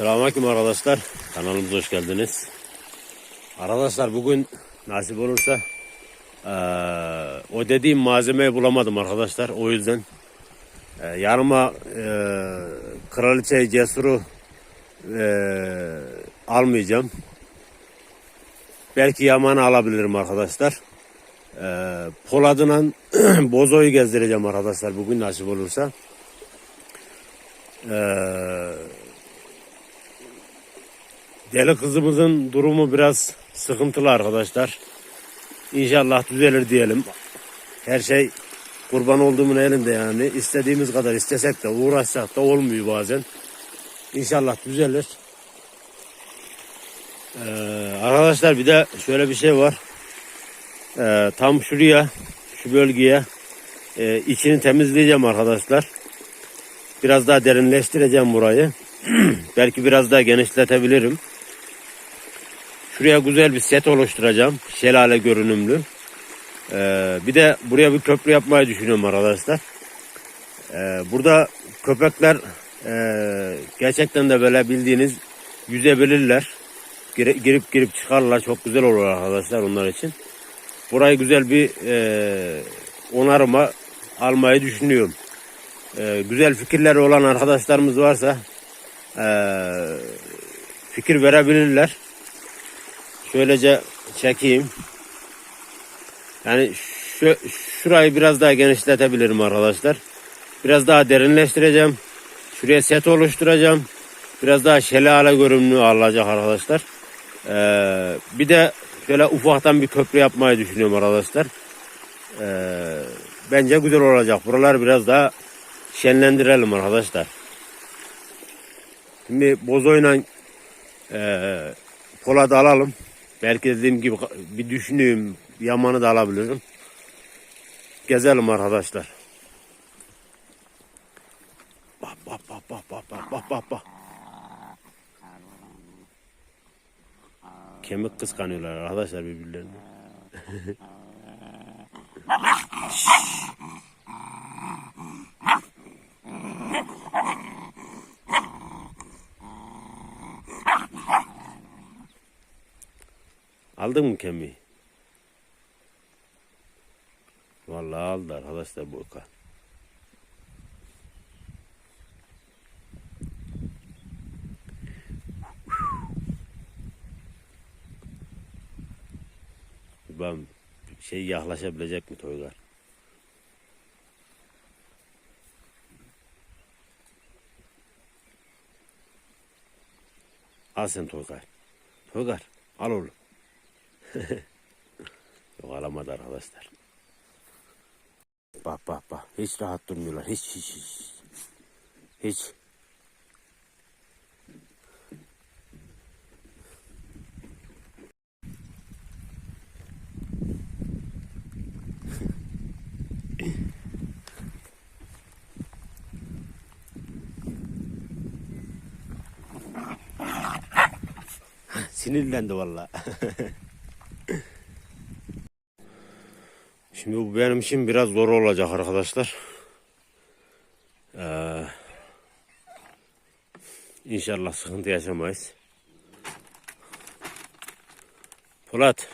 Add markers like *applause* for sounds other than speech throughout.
Selamünaleyküm arkadaşlar. Kanalımıza hoş geldiniz. Arkadaşlar bugün nasip olursa eee, o dediğim malzemeyi bulamadım arkadaşlar. O yüzden eee, yanıma eee kraliçe cesuru eee, almayacağım. Belki yamanı alabilirim arkadaşlar. Eee Polad'la *clears throat* Bozo'yu gezdireceğim arkadaşlar bugün nasip olursa. Eee Deli kızımızın durumu biraz sıkıntılı arkadaşlar. İnşallah düzelir diyelim. Her şey kurban olduğumun elinde yani. İstediğimiz kadar istesek de uğraşsak da olmuyor bazen. İnşallah düzelir. Ee, arkadaşlar bir de şöyle bir şey var. Ee, tam şuraya, şu bölgeye e, içini temizleyeceğim arkadaşlar. Biraz daha derinleştireceğim burayı. *clears throat* Belki biraz daha genişletebilirim. Şuraya güzel bir set oluşturacağım. Şelale görünümlü. Ee, bir de buraya bir köprü yapmayı düşünüyorum arkadaşlar. Ee, burada köpekler e, gerçekten de böyle bildiğiniz yüzebilirler. Girip girip çıkarlar. Çok güzel olur arkadaşlar onlar için. Burayı güzel bir e, onarıma almayı düşünüyorum. Ee, güzel fikirleri olan arkadaşlarımız varsa e, fikir verebilirler. Şöylece çekeyim. Yani şu, şurayı biraz daha genişletebilirim arkadaşlar. Biraz daha derinleştireceğim. Şuraya set oluşturacağım. Biraz daha şelale görünümlü alacak arkadaşlar. Ee, bir de şöyle ufaktan bir köprü yapmayı düşünüyorum arkadaşlar. Ee, bence güzel olacak. Buralar biraz daha şenlendirelim arkadaşlar. Şimdi bozoyla eee Polat'ı alalım. Belki dediğim gibi bir düşünüyorum. Yamanı da alabilirim. Gezelim arkadaşlar. Bak bak bak bak bak bak bak bak bak. Kemik kıskanıyorlar arkadaşlar birbirlerini. *laughs* Aldın mı kemiği? Vallahi aldı arkadaşlar bu ka. Ben şey yaklaşabilecek mi Toygar? Al sen Toygar. Toygar al oğlum. *laughs* Yok alamadı arkadaşlar. Bak bak bak. Hiç rahat durmuyorlar. Hiç hiç hiç. Hiç. *laughs* Sinirlendi vallahi. *laughs* Şimdi bu benim için biraz zor olacak arkadaşlar. Ee, inşallah sıkıntı yaşamayız. Polat.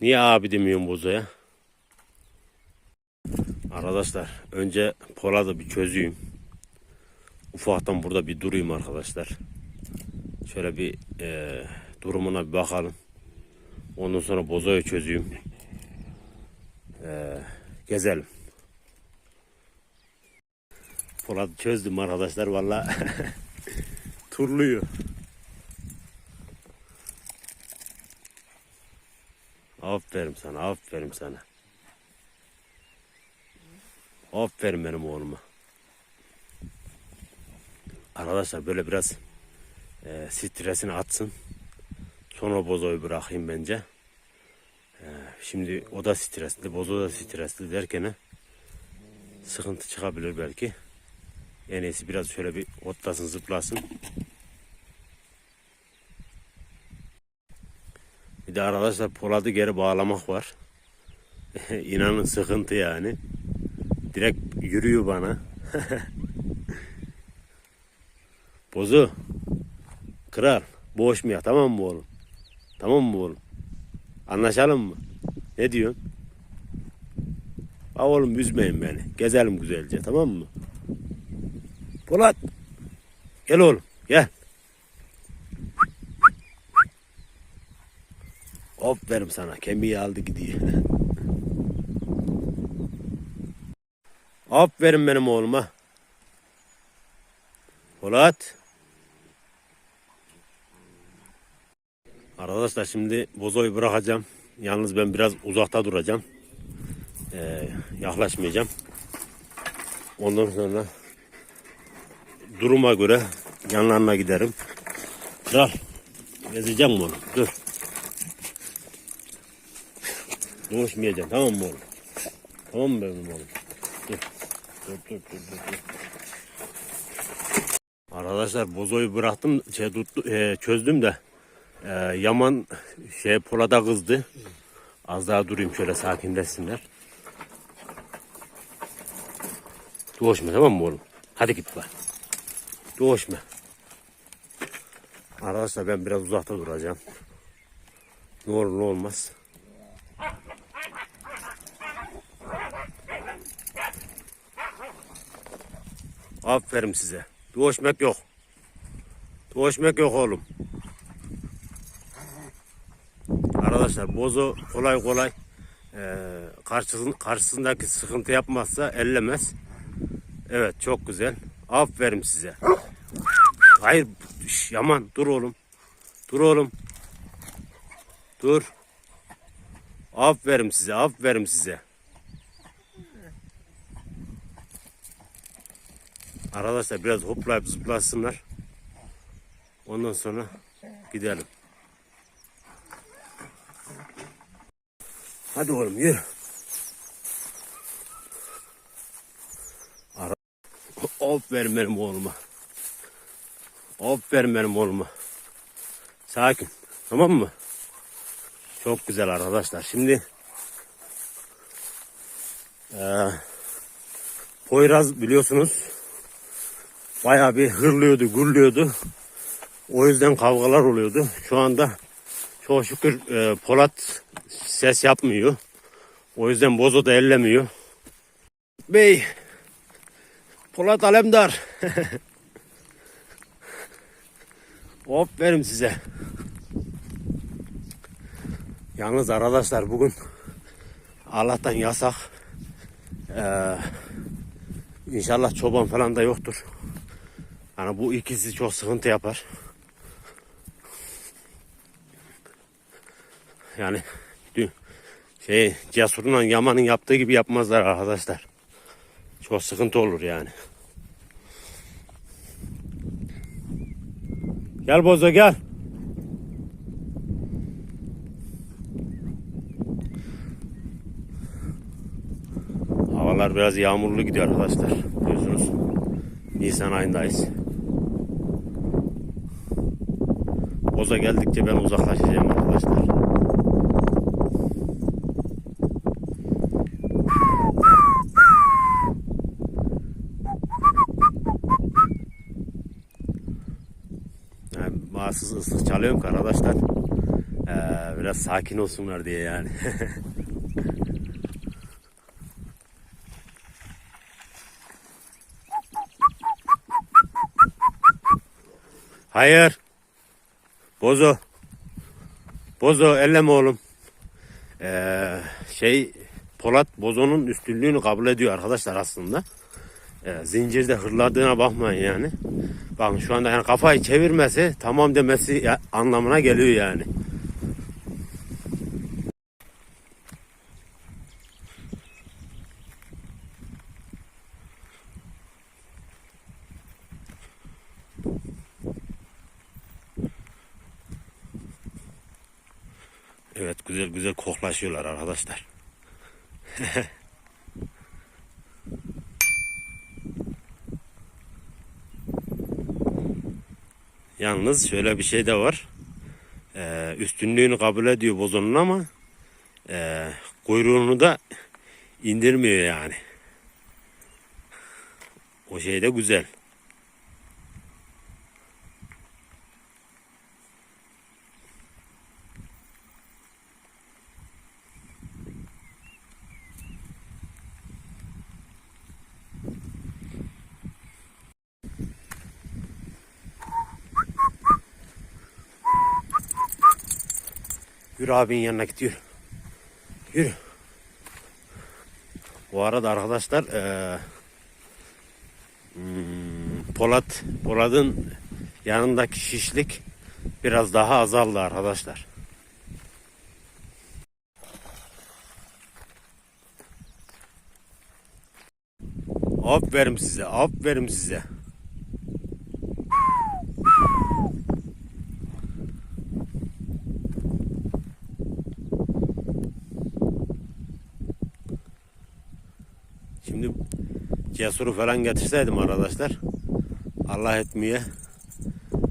Niye abi demiyorsun bozoya? Arkadaşlar önce Polat'ı bir çözeyim. Ufaktan burada bir durayım arkadaşlar. Şöyle bir e, durumuna bir bakalım. Ondan sonra bozoyu çözeyim. Ee, gezelim. Polat çözdüm arkadaşlar valla. *laughs* Turluyor. Aferin sana, aferin sana. Aferin benim oğluma. Arkadaşlar böyle biraz e, stresini atsın. Sonra bozoyu bırakayım bence. Şimdi o da stresli, bozo da stresli derken sıkıntı çıkabilir belki. En iyisi biraz şöyle bir otlasın, zıplasın. Bir de arkadaşlar Polat'ı geri bağlamak var. *laughs* İnanın sıkıntı yani. Direkt yürüyor bana. *laughs* Bozu. Kral. Boğuşmaya tamam mı oğlum? Tamam mı oğlum? Anlaşalım mı? Ne diyorsun? Ha oğlum üzmeyin beni. Gezelim güzelce tamam mı? Polat. Gel oğlum gel. Aferin sana kemiği aldı gidiyor. *laughs* Aferin benim oğluma. Polat. Arkadaşlar şimdi bozoyu bırakacağım. Yalnız ben biraz uzakta duracağım. Ee, yaklaşmayacağım. Ondan sonra duruma göre yanlarına giderim. Kral. Gezeceğim onu. Dur. Doğuşmayacaksın tamam mı oğlum? Tamam mı benim oğlum? Dur. Dur dur dur dur. dur. Arkadaşlar bozoyu bıraktım şey tuttu, e, çözdüm de e, Yaman şey Polat'a kızdı. Az daha durayım şöyle sakinleşsinler. Doğuşma tamam mı oğlum? Hadi git bak. Doğuşma. Arkadaşlar ben biraz uzakta duracağım. Ne olur ne olmaz. Aferin size. Doğuşmak yok. Doğuşmak yok oğlum. Arkadaşlar bozo kolay kolay eee karşısın, karşısındaki sıkıntı yapmazsa ellemez. Evet çok güzel. Aferin size. Hayır şş, Yaman dur oğlum. Dur oğlum. Dur. Aferin size aferin size. Arkadaşlar biraz hoplayıp zıplasınlar. Ondan sonra gidelim. Hadi oğlum yürü. Ara Aferin benim oğluma. Aferin benim oğluma. Sakin. Tamam mı? Çok güzel arkadaşlar. Şimdi eee Poyraz biliyorsunuz bayağı bir hırlıyordu, gurluyordu. O yüzden kavgalar oluyordu. Şu anda çok şükür e, Polat ses yapmıyor. O yüzden Bozo da ellemiyor. Bey, Polat Alemdar. *laughs* Aferin size. Yalnız arkadaşlar bugün Allah'tan yasak. Ee, inşallah çoban falan da yoktur. Yani bu ikisi çok sıkıntı yapar. Yani şey Cesur'la Yaman'ın yaptığı gibi yapmazlar arkadaşlar. Çok sıkıntı olur yani. Gel Bozo gel. Havalar biraz yağmurlu gidiyor arkadaşlar. Biliyorsunuz. Nisan ayındayız. Boza geldikçe ben uzaklaşacağım arkadaşlar. Çalıyorum ki arkadaşlar. Ee, biraz sakin olsunlar diye yani. *laughs* Hayır. Bozo. Bozo elleme oğlum. Ee, şey Polat Bozo'nun üstünlüğünü kabul ediyor arkadaşlar aslında. Ee, zincirde hırladığına bakmayın yani. Bakın şu anda yani kafayı çevirmesi tamam demesi anlamına geliyor yani. Evet güzel güzel koklaşıyorlar arkadaşlar. *laughs* Yalnız şöyle bir şey de var. Ee, üstünlüğünü kabul ediyor bozonun ama e, kuyruğunu da indirmiyor yani. O şey de güzel. Yürü abinin yanına git yürü. Yürü. Bu arada arkadaşlar hmm, Polat Polat'ın yanındaki şişlik biraz daha azaldı arkadaşlar. Aferin size, aferin size. Şimdi cesuru falan getirseydim arkadaşlar. Allah etmeye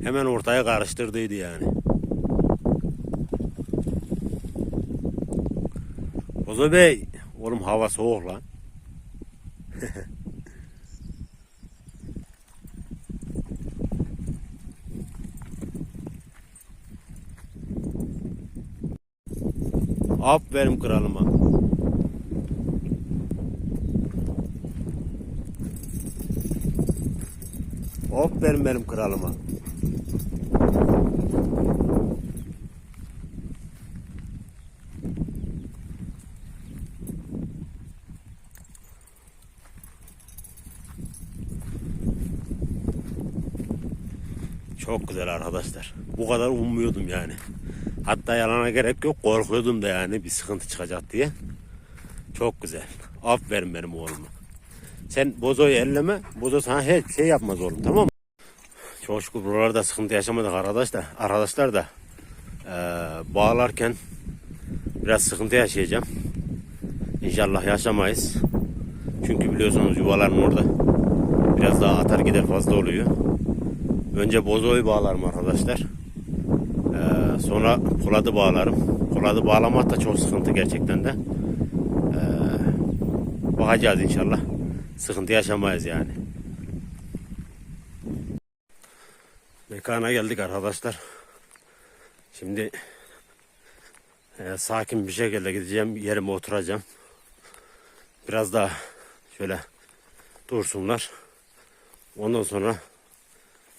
hemen ortaya karıştırdıydı yani. Ozo Bey, oğlum hava soğuk lan. *laughs* Aferin kralıma. Aferin benim kralıma. Çok güzel arkadaşlar. Bu kadar ummuyordum yani. Hatta yalana gerek yok. Korkuyordum da yani bir sıkıntı çıkacak diye. Çok güzel. Aferin benim oğluma. Sen bozoyu elleme. Bozo sana hiçbir şey yapmaz oğlum tamam mı? Çok şükür buralarda sıkıntı yaşamadık arkadaşlar. Arkadaşlar da eee, bağlarken biraz sıkıntı yaşayacağım. İnşallah yaşamayız. Çünkü biliyorsunuz yuvaların orada biraz daha atar gider fazla oluyor. Önce bozoyu bağlarım arkadaşlar. Ee, sonra poladı bağlarım. Poladı bağlamak da çok sıkıntı gerçekten de. Ee, bakacağız inşallah. Sıkıntı yaşamayız yani. Mekana geldik arkadaşlar. Şimdi e, sakin bir şekilde gideceğim. Yerime oturacağım. Biraz daha şöyle dursunlar. Ondan sonra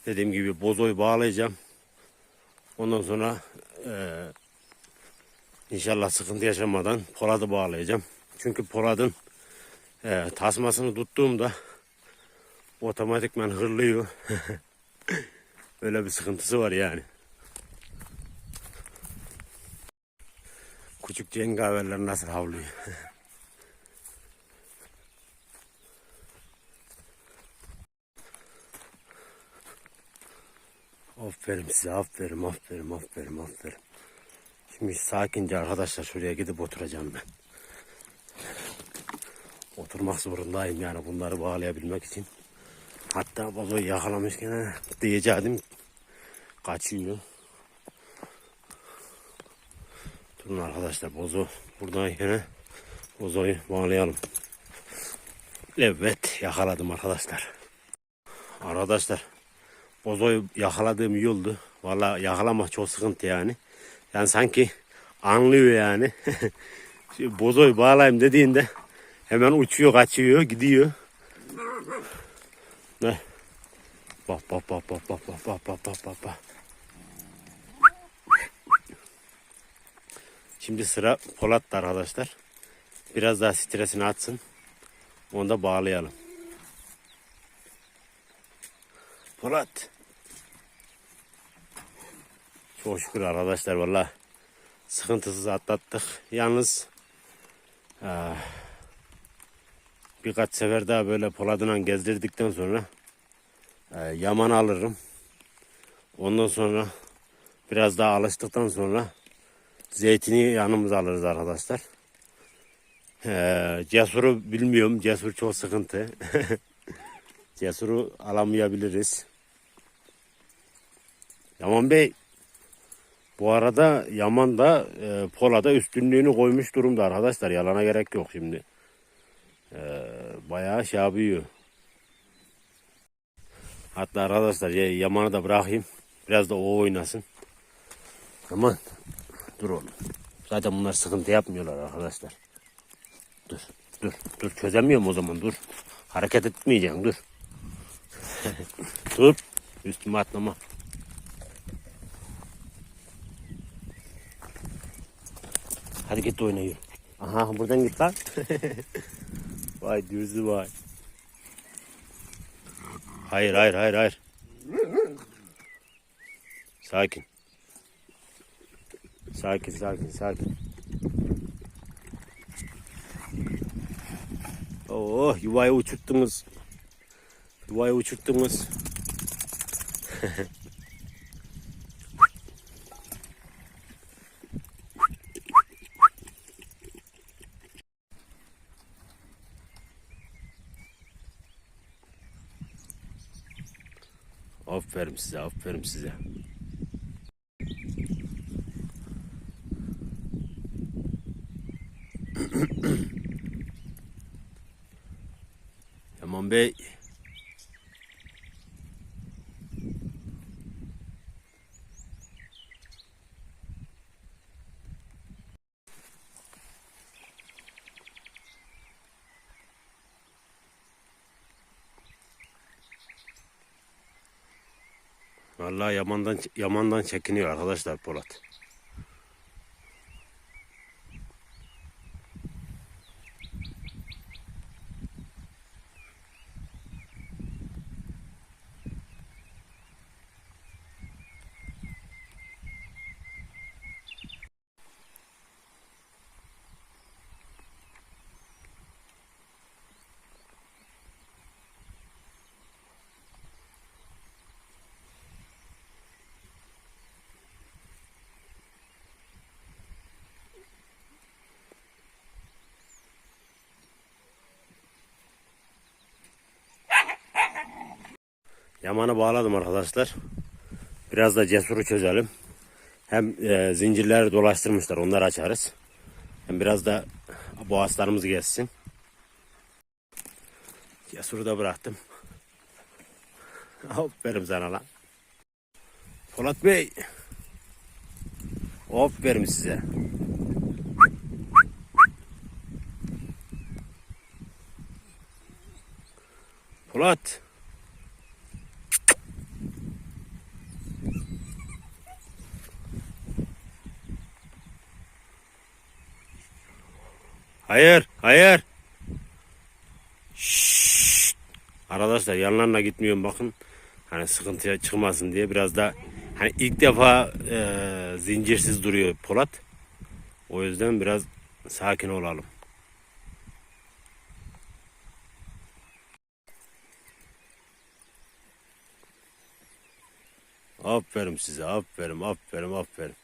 dediğim gibi bozoyu bağlayacağım. Ondan sonra eee, inşallah sıkıntı yaşamadan Polat'ı bağlayacağım. Çünkü Polat'ın eee, tasmasını tuttuğumda otomatikman hırlıyor. *laughs* Öyle bir sıkıntısı var yani. Küçük cengaverler nasıl havlıyor. *laughs* Aferin size aferin aferin aferin aferin. Şimdi sakince arkadaşlar şuraya gidip oturacağım ben. Oturmak zorundayım yani bunları bağlayabilmek için. Hatta babayı yakalamışken ha, diyecektim kaçıyor. Durun arkadaşlar bozu buradan yine bozoyu bağlayalım. Evet yakaladım arkadaşlar. Arkadaşlar bozoyu yakaladığım iyi. Valla yakalamak çok sıkıntı yani. Yani sanki anlıyor yani. *laughs* Bozoyu bağlayayım dediğinde hemen uçuyor, kaçıyor, gidiyor. Ne? Bak bak bak bak bak bak bak bak bak bak bak. Şimdi sıra Polat'ta arkadaşlar. Biraz daha stresini atsın. Onu da bağlayalım. Polat. Çok şükür arkadaşlar valla sıkıntısız atlattık. Yalnız ah, birkaç sefer daha böyle Polat'la gezdirdikten sonra e, yaman alırım. Ondan sonra biraz daha alıştıktan sonra zeytini yanımıza alırız arkadaşlar. Ee, cesuru bilmiyorum. Cesur çok sıkıntı. *laughs* Cesuru alamayabiliriz. Yaman Bey bu arada Yaman da e, Pola'da üstünlüğünü koymuş durumda arkadaşlar. Yalana gerek yok şimdi. E, bayağı şey yapıyor. Hatta arkadaşlar ya- Yaman'ı da bırakayım. Biraz da o oynasın. Aman dur oğlum. Zaten bunlar sıkıntı yapmıyorlar arkadaşlar. Dur dur dur çözemiyorum o zaman dur. Hareket etmeyeceksin dur. *laughs* dur üstüme atlama. Hadi git oyna. Aha buradan git lan. *laughs* vay dürzü vay. Hayır hayır hayır hayır. Sakin. Sakin sakin sakin. Oh yuvayı uçurttunuz. Yuvayı uçurttunuz. *laughs* Aferin size, aferin size. *clears throat* Yaman Bey. Vallahi Yaman'dan Yaman'dan çekiniyor arkadaşlar Polat. Yaman'ı bağladım arkadaşlar. Biraz da cesuru çözelim. Hem e, zincirleri dolaştırmışlar onları açarız. Hem biraz da boğazlarımız geçsin. Cesuru da bıraktım. *laughs* Aferin sana lan. Polat Bey. Aferin size. Polat. Hayır, hayır. Şşşt. Arkadaşlar yanlarına gitmiyorum bakın. Hani sıkıntıya çıkmasın diye biraz da hani ilk defa e, zincirsiz duruyor Polat. O yüzden biraz sakin olalım. Aferin size, aferin, aferin, aferin.